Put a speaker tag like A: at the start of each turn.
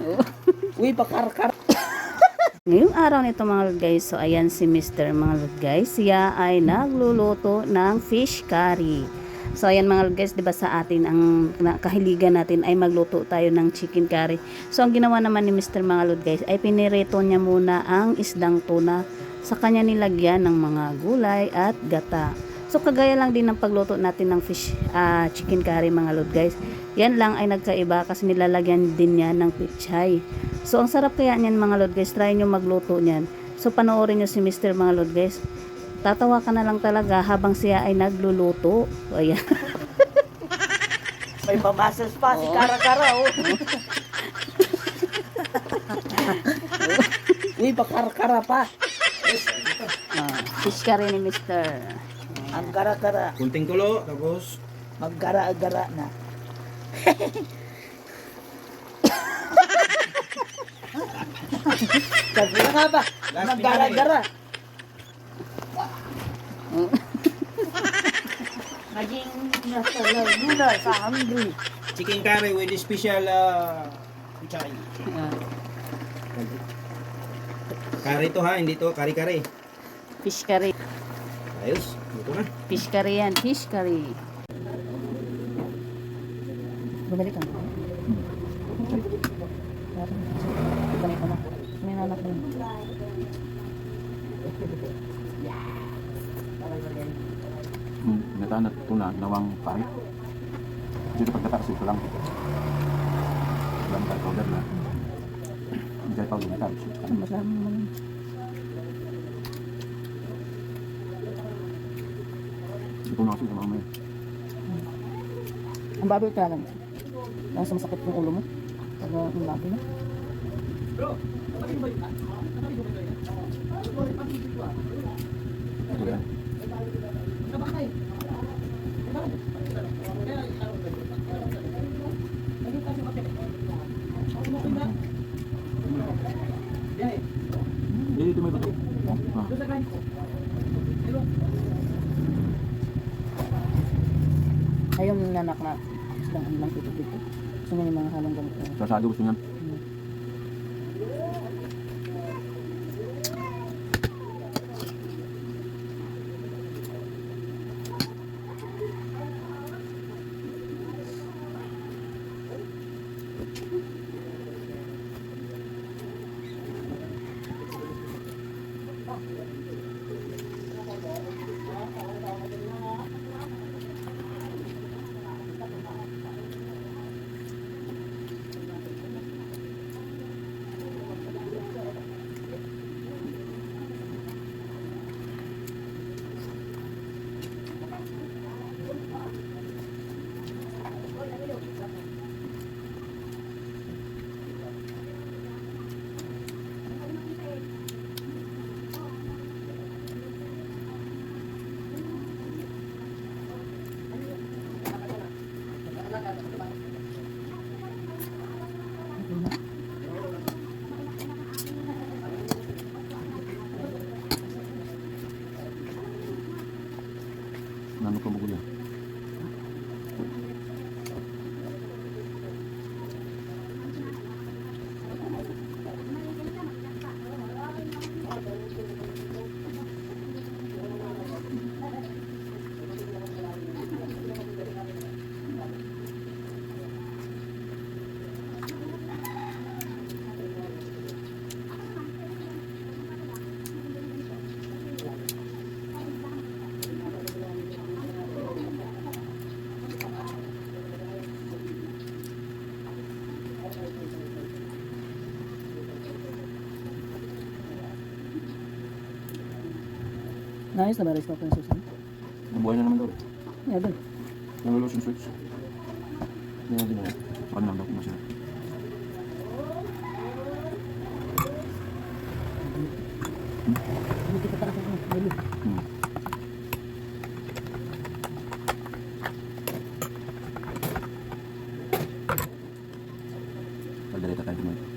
A: Uy, bakar-kar.
B: Ngayong araw nito mga guys, so ayan si Mr. mga guys, siya ay nagluluto ng fish curry. So ayan mga guys, 'di ba sa atin ang kahiligan natin ay magluto tayo ng chicken curry. So ang ginawa naman ni Mr. mga guys ay pinirito niya muna ang isdang tuna sa kanya nilagyan ng mga gulay at gata. So kagaya lang din ng pagluto natin ng fish ah, chicken curry mga lord guys. Yan lang ay nagkaiba kasi nilalagyan din niya ng pichay. So ang sarap kaya niyan mga lord guys, try nyo magluto niyan. So panoorin nyo si Mr. mga lord guys. Tatawa ka na lang talaga habang siya ay nagluluto. So, ayan.
A: May pamasas pa si Kara-Kara, oh. Uy, bakar-kara pa.
B: Ah, fish curry ni Mr.
A: Ang gara-gara.
C: Kunting kulo, tapos
A: Maggara-gara na. Sabi na nga ba? Maggara-gara. Naging nasa luna sa hungry.
C: chicken curry with special uh, pichay.
B: Ah,
C: Curry to ha, hindi to kari-kari.
B: fish curry.
C: Ayos, luto na.
B: Fish curry yan. Fish curry. Bumalik ka. Bumalik ka na. May nanak na.
D: Hmm, nataan at tuna, nawang pahit. Dito pagkata kasi ito lang. Lang tayo powder na. Hindi tayo powder na tapos.
B: Ano masarap naman.
D: Ito na kasi sa mamaya.
B: Ang baboy ka lang. Lang sumasakit yung ulo mo. Pag uh, ang baboy na.
D: Ito yan. Eh, dito may bato. Ah.
B: Ayaw yung nanak na isang lang dito dito. Gusto niya yung mga halong gamit.
D: Sasado gusto niyan. Nano ko mo yan.
B: Nice na baris pa yung susan.
D: Nabuhay na naman daw.
B: Yeah.
D: Nalulos yung switch. Hindi na din na. Paano lang daw kung masya.
B: Hindi kita ako kung bili.
D: Hmm. Dali ta kayo